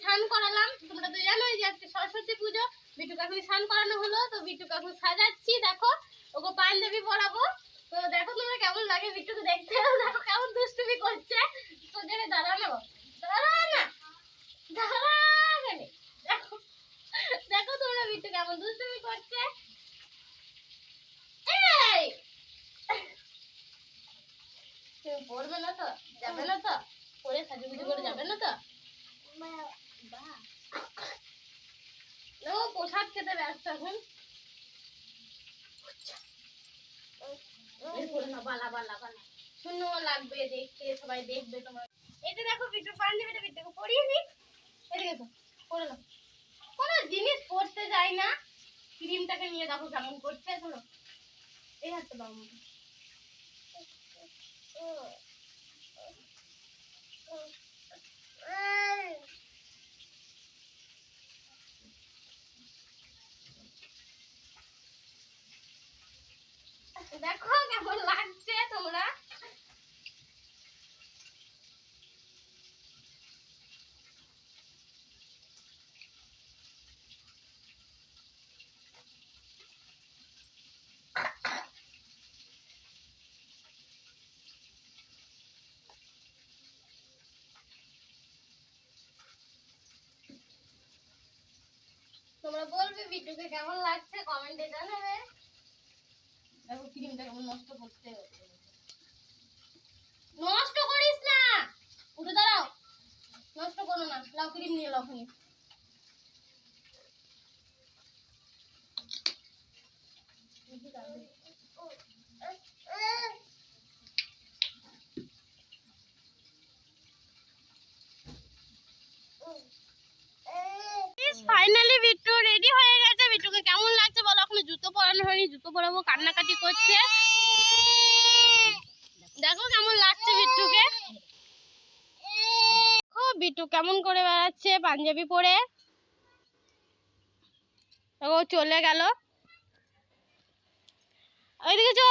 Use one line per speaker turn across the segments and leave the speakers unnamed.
স্নান করালাম। তোমরা তো জানোই যে সরস্বতী পুজো। বিটুকে এখনই স্নান করানো হলো, তো বিটুকে এখন সাজাচ্ছি। দেখো, ওকে পাঞ্জাবি পরাবো। তো দেখো তোমরা কেমন লাগে বিটুকে দেখতে। দেখো, কেমন দুষ্টুমি করছে তো জেনে দাঁড়ানো দাঁড়া না দাঁড়াবে দেখো দেখো তোমরা বিট্টু কেমন দুষ্টুমি করছে এই তুমি পড়বে না তো যাবে না তো পরে সাজুগুজু করে যাবে না তো বাহ। ও প্রসাদ খেতে ব্যস্ত এখন পড়ে বালা বালা বালা সুন্দর লাগবে দেখতে সবাই দেখবে তোমার যে দেখো বিট্টু পাঞ্জাবিটা বিট্টুকে পরিয়ে নি তো নাও কোনো জিনিস পড়তে যায় না ক্রিমটাকে নিয়ে দেখো কেমন করছে ধরো এই হাতটা দাও আমাকে। দেখো কেমন লাগছে তোমরা। তোমরা বলবে ভিডিওকে কেমন লাগছে কমেন্টে জানাবে। নষ্ট করতে নষ্ট করিস না! উঠে দাঁড়াও। নষ্ট করো না। লাউ ক্রিম নিয়ে, লাও Thank ফাইনালি বিট্টু রেডি হয়ে গেছে বিট্টুকে কেমন লাগছে বলো এখনও জুতো পরানো পরাবো কান্নাকাটি করছে। দেখো কেমন লাগছে বিট্টুকে। দেখো বিট্টু কেমন করে বেড়াচ্ছে পাঞ্জাবি পরে। দেখো, ও চলে গেল। ওইদিকে চো।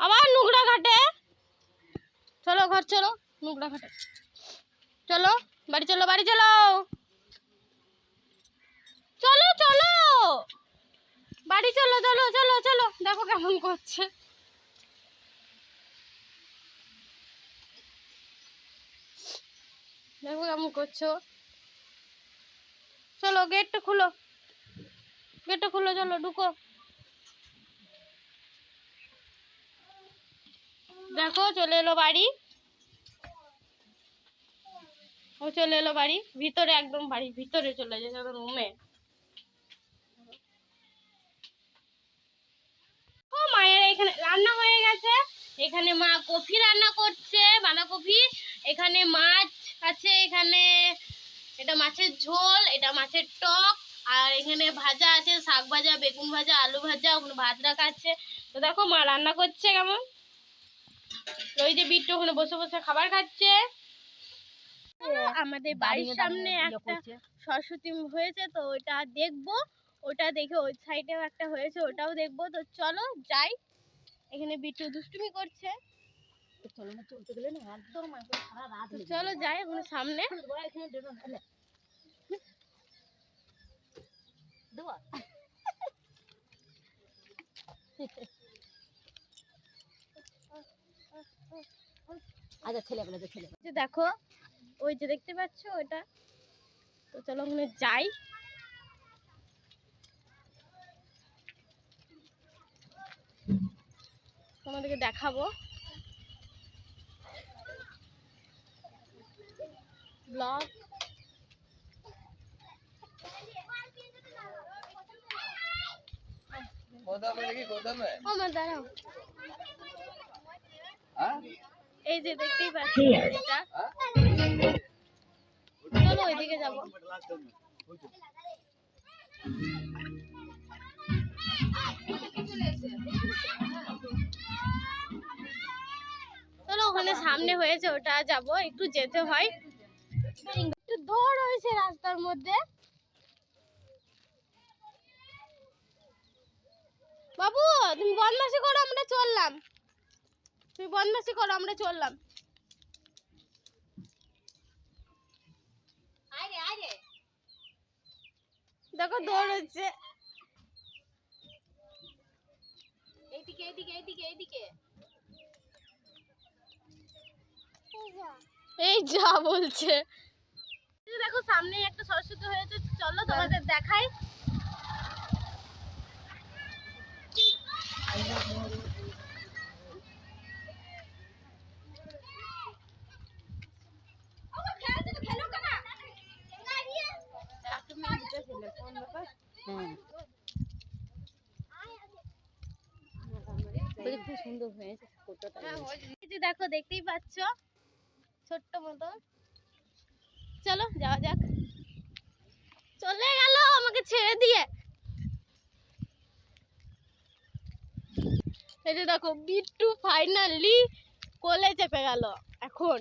আবার নুকড়া ঘাটে। চলো ঘর, চলো নুকড়া ঘাটে। চলো, বাড়ি চলো বাড়ি চলো। চলো চলো বাড়ি চলো চলো চলো চলো দেখো কেমন করছে দেখো কেমন করছ? চলো গেটটা খুলো। গেটটা খুলো, চলো, ঢুকো। দেখো, চলে এলো বাড়ি। ও চলে এলো বাড়ি। ভিতরে একদম বাড়ি, ভিতরে চলে যায় রুমে ও মায়ের এখানে রান্না হয়ে গেছে। এখানে মা কফি রান্না করছে বাঁধাকপি। এখানে মাছ আছে এখানে এটা মাছের ঝোল এটা মাছের টক আর এখানে ভাজা আছে শাক ভাজা বেগুন ভাজা আলু ভাজা ওখানে ভাত রাখা আছে। তো দেখো মা রান্না করছে কেমন? ওই যে বিট্টু ওখানে বসে বসে খাবার খাচ্ছে। আমাদের বাড়ির সামনে একটা সরস্বতী হয়েছে তো ওটা দেখব। ওটা দেখে ওই সাইডেও একটা হয়েছে ওটাও দেখব। তো চলো যাই। এখানে বিট্টু দুষ্টুমি করছে।
চলো
যাই সামনে।
এখানে দেবো আচ্ছা ছেলেগুলো
দেখো ওই যে দেখতে পাচ্ছ ওটা? তো চলো ওখানে যাই। তোমাদেরকে দেখাবো। ব্লগ
হ্যাঁ?
এই যে দেখতেই পাচ্ছ এটা। চলো ওইদিকে যাব। সামনে হয়েছে ওটা যাব, একটু যেতে হয়। একটু দৌড় হয়েছে রাস্তার মধ্যে। বাবু, তুমি বদমাশি করো, আমরা চললাম। তুমি বদমাশি করো, আমরা চললাম। দেখো দৌড়চ্ছে
এইদিকে এইদিকে এইদিকে এইদিকে।
এই যা বলছে। দেখো সামনে একটা সরস্বতী হয়েছে। চলো তোমাদের দেখাই।
হ্যাঁ।
দেখো দেখতেই পাচ্ছ? ছোট্ট মতো। চলো, যাওয়া যাক। চলে গেল আমাকে ছেড়ে দিয়ে। এই যে দেখো, বিট্টু ফাইনালি কোলে চেপে গেল। এখন,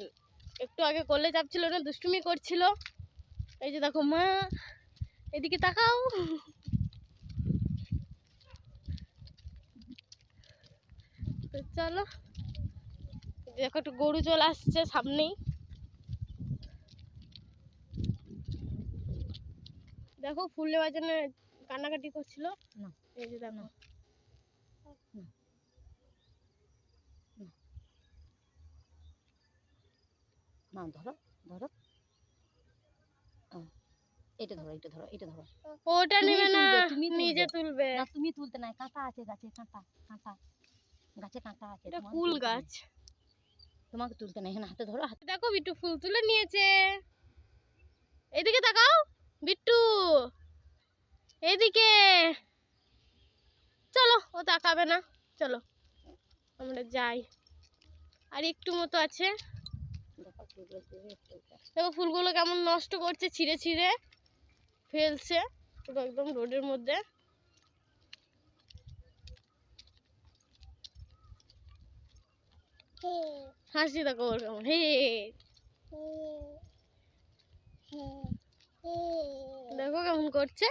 একটু আগে কোলে চাপছিল না, দুষ্টুমি করছিল। এই যে দেখো, মা, এদিকে তাকাও। তো চলো। দেখো একটু গরু চলে আসছে সামনেই। দেখো ফুল নেওয়ার জন্য কান্নাকাটি করছিল।
না।
এই যে দেখো।
না। ধরো ধরো। এটা ধরো এটা ধরো এটা ধরো।
ওটা নেবে না
তুমি
নিজে
তুলবে। না তুমি তুলতে নাই। কাঁটা আছে গাছে কাঁটা কাঁটা গাছে কাঁটা আছে।
এটা কুল গাছ।
তোমাকে তুলতে নাই হ্যাঁ হাতে ধরো, হাতে
দেখো, বিট্টু ফুল তুলে নিয়েছে। এদিকে তাকাও, বিট্টু। এদিকে। চলো, ও তাকাবে না, চলো। আমরা যাই। আর একটু মতো আছে।
দেখো, ফুলগুলো
কেমন নষ্ট করছে, ছিঁড়ে ছিঁড়ে ফেলছে। একদম রোডের মধ্যে। হাসি দেখো ওর কেমন হে দেখো কেমন করছে।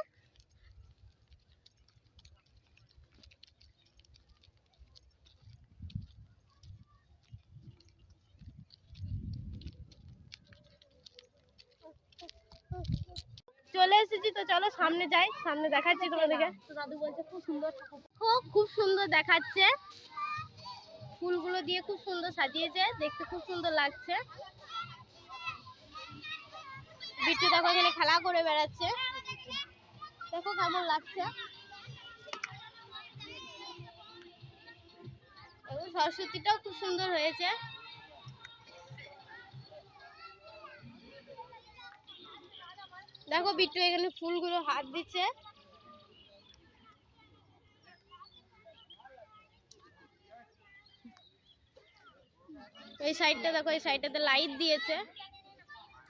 চলে এসেছি তো চলো সামনে যাই সামনে দেখাচ্ছি তোমাদেরকে।
দাদু বলছে খুব সুন্দর
খুব খুব সুন্দর দেখাচ্ছে। দিয়ে খুব সুন্দর সাজিয়েছে, দেখতে খুব সুন্দর লাগছে। বিট্টু দেখো এখানে খেলা করে বেড়াচ্ছে। দেখো কেমন লাগছে। এবং সরস্বতীটাও খুব সুন্দর হয়েছে। দেখো বিট্টু এখানে ফুলগুলো হাত দিচ্ছে। এই সাইডটা দেখো, এই সাইডটাতে লাইট দিয়েছে।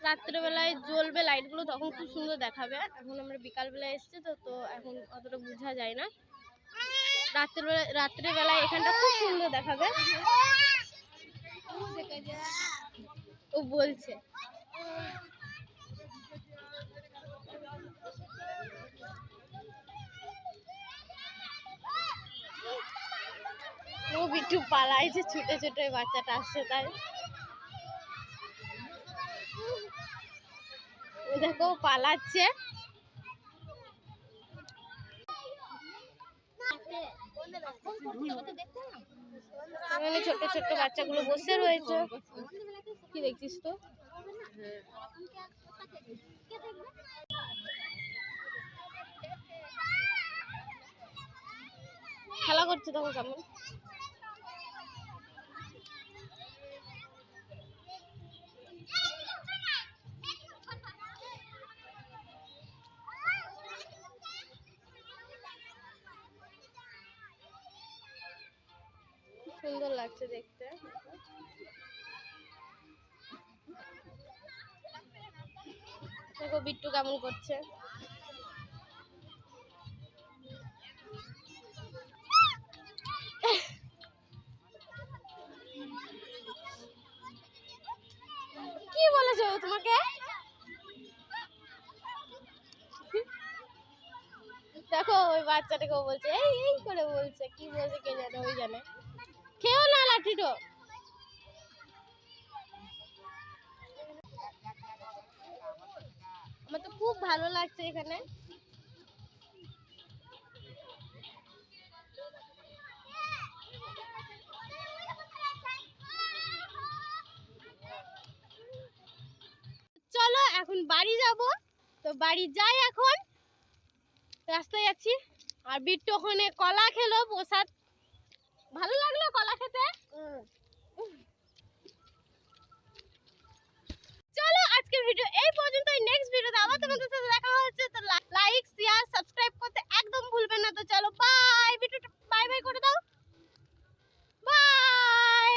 রাত্রেবেলায় জ্বলবে লাইটগুলো তখন খুব সুন্দর দেখাবে। এখন আমরা বিকালবেলায় এসছি তো তো এখন অতটা বোঝা যায় না। রাত্রেবেলা রাত্রেবেলায় এখানটা খুব সুন্দর দেখাবে। ও বলছে। ও বিট্টু পালাইছে ছুটে ছুটে বাচ্চাটা আসছে তাই ও দেখো পালাচ্ছে। ছোট ছোট বাচ্চাগুলো বসে রয়েছে। কি দেখছিস তো? খেলা করছে দেখো কেমন। সুন্দর লাগছে দেখতে। দেখো বিট্টু কেমন করছে। কি বলেছে তোমাকে? দেখো ওই বাচ্চাটাকেও বলছে, এই এই করে বলছে, কি বলছে কে জানে, ওই জানে। খেও না লাঠিটো। আমার তো খুব ভালো লাগছে এখানে। চলো, এখন বাড়ি যাব। তো বাড়ি যাই এখন। রাস্তায় যাচ্ছি আর বিট্টু ওখানে কলা খেলো, প্রসাদ ভালো লাগল কলা খেতে? চলো আজকের ভিডিও এই পর্যন্ত নেক্সট ভিডিওতে আবার তোমাদের সাথে দেখা হচ্ছে। তো লাইক শেয়ার সাবস্ক্রাইব করতে একদম ভুলবেন না। তো চলো বাই ভিডিওটা বাই বাই করে দাও। বাই